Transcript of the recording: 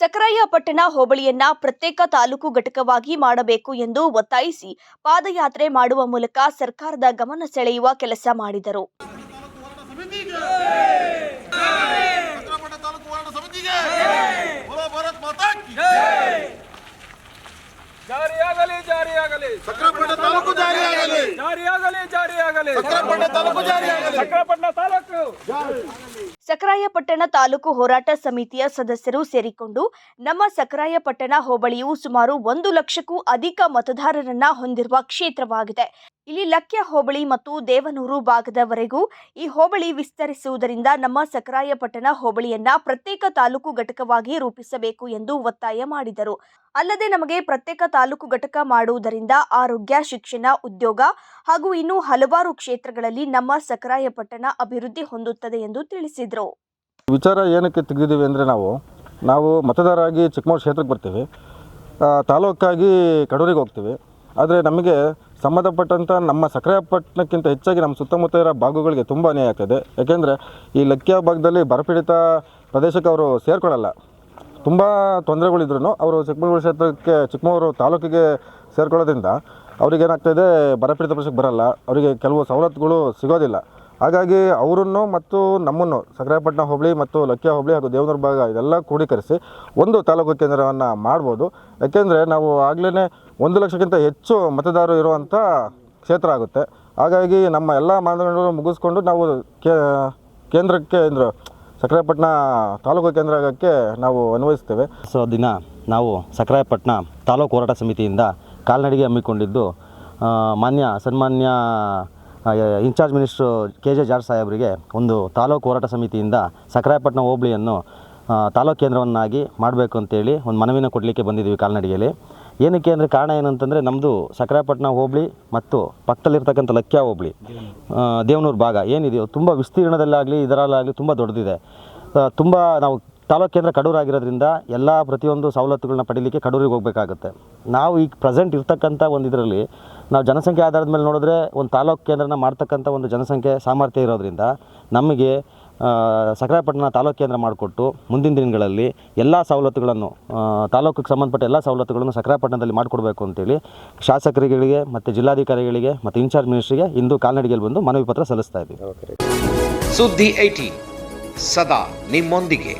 ಸಕರಾಯಪಟ್ಟಣ ಹೋಬಳಿಯನ್ನ ಪ್ರತ್ಯೇಕ ತಾಲೂಕು ಘಟಕವಾಗಿ ಮಾಡಬೇಕು ಎಂದು ಒತ್ತಾಯಿಸಿ ಪಾದಯಾತ್ರೆ ಮಾಡುವ ಮೂಲಕ ಸರ್ಕಾರದ ಗಮನ ಸೆಳೆಯುವ ಕೆಲಸ ಮಾಡಿದರು. ಜಾರಿಯಾಗಲಿ ಜಾರಿಯಾಗಲಿ. ಚಕ್ರಪಟ್ಟ ತಾಲೂಕು ಜಾರಿಯಾಗಲಿ. ಜಾರಿಯಾಗಲಿ ಜಾರಿಯಾಗಲಿ. ಚಕ್ರಪಟ್ಟ ತಾಲೂಕು ಜಾರಿಯಾಗಲಿ. ಚಕ್ರಪಟ್ಟಣ ತಾಲೂಕು ಸಕರಾಯಪಟ್ಟಣ ತಾಲೂಕು ಹೋರಾಟ ಸಮಿತಿಯ ಸದಸ್ಯರು ಸೇರಿಕೊಂಡು ನಮ್ಮ ಸಕರಾಯಪಟ್ಟಣ ಹೋಬಳಿಯು ಸುಮಾರು ಒಂದು ಲಕ್ಷಕ್ಕೂ ಅಧಿಕ ಮತದಾರರನ್ನ ಹೊಂದಿರುವ ಕ್ಷೇತ್ರವಾಗಿದೆ. ಇಲ್ಲಿ ಲಕ್ಯ ಹೋಬಳಿ ಮತ್ತು ದೇವನೂರು ಭಾಗದವರೆಗೂ ಈ ಹೋಬಳಿ ವಿಸ್ತರಿಸುವುದರಿಂದ ನಮ್ಮ ಸಕರಾಯಪಟ್ಟಣ ಹೋಬಳಿಯನ್ನ ಪ್ರತ್ಯೇಕ ತಾಲೂಕು ಘಟಕವಾಗಿ ರೂಪಿಸಬೇಕು ಎಂದು ಒತ್ತಾಯ ಮಾಡಿದರು. ಅಲ್ಲದೆ ನಮಗೆ ಪ್ರತ್ಯೇಕ ತಾಲೂಕು ಘಟಕ ಮಾಡುವುದರಿಂದ ಆರೋಗ್ಯ, ಶಿಕ್ಷಣ, ಉದ್ಯೋಗ ಹಾಗೂ ಇನ್ನೂ ಹಲವಾರು ಕ್ಷೇತ್ರಗಳಲ್ಲಿ ನಮ್ಮ ಸಕರಾಯಪಟ್ಟಣ ಅಭಿವೃದ್ಧಿ ಹೊಂದುತ್ತದೆ ಎಂದು ತಿಳಿಸಿದರು. ವಿಚಾರ ಏನಕ್ಕೆ ತೆಗೆದಿದ್ದೀವಿ ಅಂದರೆ ನಾವು ನಾವು ಮತದಾರರಾಗಿ ಚಿಕ್ಕಮಗಳೂರು ಕ್ಷೇತ್ರಕ್ಕೆ ಬರ್ತೀವಿ. ತಾಲೂಕಾಗಿ ಕಡೂರಿಗೆ ಹೋಗ್ತೀವಿ. ಆದರೆ ನಮಗೆ ಸಂಬಂಧಪಟ್ಟಂಥ ನಮ್ಮ ಸಕ್ರಿಯಪಟ್ಟಣಕ್ಕಿಂತ ಹೆಚ್ಚಾಗಿ ನಮ್ಮ ಸುತ್ತಮುತ್ತ ಇರೋ ಭಾಗಗಳಿಗೆ ತುಂಬ ಅನ್ಯಾಯ ಆಗ್ತದೆ. ಯಾಕೆಂದರೆ ಈ ಲಕ್ಕಿಯ ಭಾಗದಲ್ಲಿ ಬರಪೀಡಿತ ಪ್ರದೇಶಕ್ಕೆ ಅವರು ಸೇರ್ಕೊಳ್ಳಲ್ಲ. ತುಂಬ ತೊಂದರೆಗಳಿದ್ರು ಅವರು ಚಿಕ್ಕಮಗಳೂರು ಕ್ಷೇತ್ರಕ್ಕೆ, ಚಿಕ್ಕಮಗಳೂರು ತಾಲೂಕಿಗೆ ಸೇರ್ಕೊಳ್ಳೋದ್ರಿಂದ ಅವ್ರಿಗೆ ಏನಾಗ್ತಾಯಿದೆ ಬರಪೀಡಿತ ಪ್ರದೇಶಕ್ಕೆ ಬರಲ್ಲ. ಅವರಿಗೆ ಕೆಲವು ಸವಲತ್ತುಗಳು ಸಿಗೋದಿಲ್ಲ. ಹಾಗಾಗಿ ಅವರನ್ನು ಮತ್ತು ನಮ್ಮನ್ನು ಸಕ್ರಾಯಪಟ್ಟಣ ಹೋಬಳಿ ಮತ್ತು ಲಕ್ಕಿಯ ಹೋಬಳಿ ಹಾಗೂ ದೇವನೂರು ಭಾಗ ಇದೆಲ್ಲ ಕ್ರೋಢೀಕರಿಸಿ ಒಂದು ತಾಲೂಕು ಕೇಂದ್ರವನ್ನು ಮಾಡ್ಬೋದು. ಯಾಕೆಂದರೆ ನಾವು ಆಗಲೇ ಒಂದು ಲಕ್ಷಕ್ಕಿಂತ ಹೆಚ್ಚು ಮತದಾರರು ಇರುವಂಥ ಕ್ಷೇತ್ರ ಆಗುತ್ತೆ. ಹಾಗಾಗಿ ನಮ್ಮ ಎಲ್ಲ ಮಾನದಂಡಗಳು ಮುಗಿಸ್ಕೊಂಡು ನಾವು ಕೇ, ಕೇಂದ್ರಕ್ಕೆ ಅಂದರೆ ಸಕ್ರಾಯಪಟ್ಟಣ ತಾಲೂಕು ಕೇಂದ್ರ ಆಗೋಕ್ಕೆ ನಾವು ಅನ್ವಯಿಸ್ತೇವೆ. ಸೊ, ದಿನ ನಾವು ಸಕ್ರಾಯಪಟ್ಟಣ ತಾಲೂಕು ಹೋರಾಟ ಸಮಿತಿಯಿಂದ ಕಾಲ್ನಡಿಗೆ ಹಮ್ಮಿಕೊಂಡಿದ್ದು ಮಾನ್ಯ, ಸನ್ಮಾನ್ಯ in charge minister K J George ಸಾಹೇಬರಿಗೆ ಒಂದು ತಾಲೂಕು ಹೋರಾಟ ಸಮಿತಿಯಿಂದ ಸಕ್ರಾಯಪಟ್ಟಣ ಹೋಬಳಿಯನ್ನು ತಾಲೂಕು ಕೇಂದ್ರವನ್ನಾಗಿ ಮಾಡಬೇಕು ಅಂತೇಳಿ ಒಂದು ಮನವಿನ ಕೊಡಲಿಕ್ಕೆ ಬಂದಿದ್ದೀವಿ ಕಾಲ್ನಡಿಗೆಯಲ್ಲಿ. ಏನಕ್ಕೆ ಅಂದರೆ ಕಾರಣ ಏನಂತಂದರೆ ನಮ್ಮದು ಸಕ್ರಾಯಪಟ್ಟಣ ಹೋಬಳಿ ಮತ್ತು ಪಕ್ಕದಲ್ಲಿರ್ತಕ್ಕಂಥ ಲಕ್ಯಾ ಹೋಬಳಿ ದೇವನೂರು ಭಾಗ ಏನಿದೆಯೋ ತುಂಬ ವಿಸ್ತೀರ್ಣದಲ್ಲಾಗಲಿ ಇದರಲ್ಲಾಗಲಿ ತುಂಬ ದೊಡ್ಡದಿದೆ. ತುಂಬ ನಾವು ತಾಲೂಕು ಕೇಂದ್ರ ಕಡೂರು ಆಗಿರೋದ್ರಿಂದ ಎಲ್ಲ ಪ್ರತಿಯೊಂದು ಸವಲತ್ತುಗಳನ್ನ ಪಡೀಲಿಕ್ಕೆ ಕಡೂರಿಗೆ ಹೋಗಬೇಕಾಗುತ್ತೆ. ನಾವು ಈಗ ಪ್ರೆಸೆಂಟ್ ಇರ್ತಕ್ಕಂಥ ಒಂದು ಇದರಲ್ಲಿ ನಾವು ಜನಸಂಖ್ಯೆ ಆಧಾರದ ಮೇಲೆ ನೋಡಿದ್ರೆ ಒಂದು ತಾಲೂಕು ಕೇಂದ್ರನ ಮಾಡ್ತಕ್ಕಂಥ ಒಂದು ಜನಸಂಖ್ಯೆ ಸಾಮರ್ಥ್ಯ ಇರೋದ್ರಿಂದ ನಮಗೆ ಸಕ್ರಾಯಪಟ್ಟಣ ತಾಲೂಕು ಕೇಂದ್ರ ಮಾಡಿಕೊಟ್ಟು ಮುಂದಿನ ದಿನಗಳಲ್ಲಿ ಎಲ್ಲ ಸವಲತ್ತುಗಳನ್ನು ತಾಲೂಕಿಗೆ ಸಂಬಂಧಪಟ್ಟ ಎಲ್ಲ ಸವಲತ್ತುಗಳನ್ನು ಸಕ್ರಾಯಪಟ್ಟಣದಲ್ಲಿ ಮಾಡಿಕೊಡ್ಬೇಕು ಅಂತೇಳಿ ಶಾಸಕರುಗಳಿಗೆ ಮತ್ತು ಜಿಲ್ಲಾಧಿಕಾರಿಗಳಿಗೆ ಮತ್ತು ಇನ್ಚಾರ್ಜ್ ಮಿನಿಸ್ಟ್ರಿಗೆ ಇಂದು ಕಾಲ್ನಡಿಗೆಯಲ್ಲಿ ಬಂದು ಮನವಿ ಪತ್ರ ಸಲ್ಲಿಸ್ತಾ ಇದ್ದೀವಿ. ಸುದ್ದಿ ಐಟಿ ಸದಾ ನಿಮ್ಮೊಂದಿಗೆ.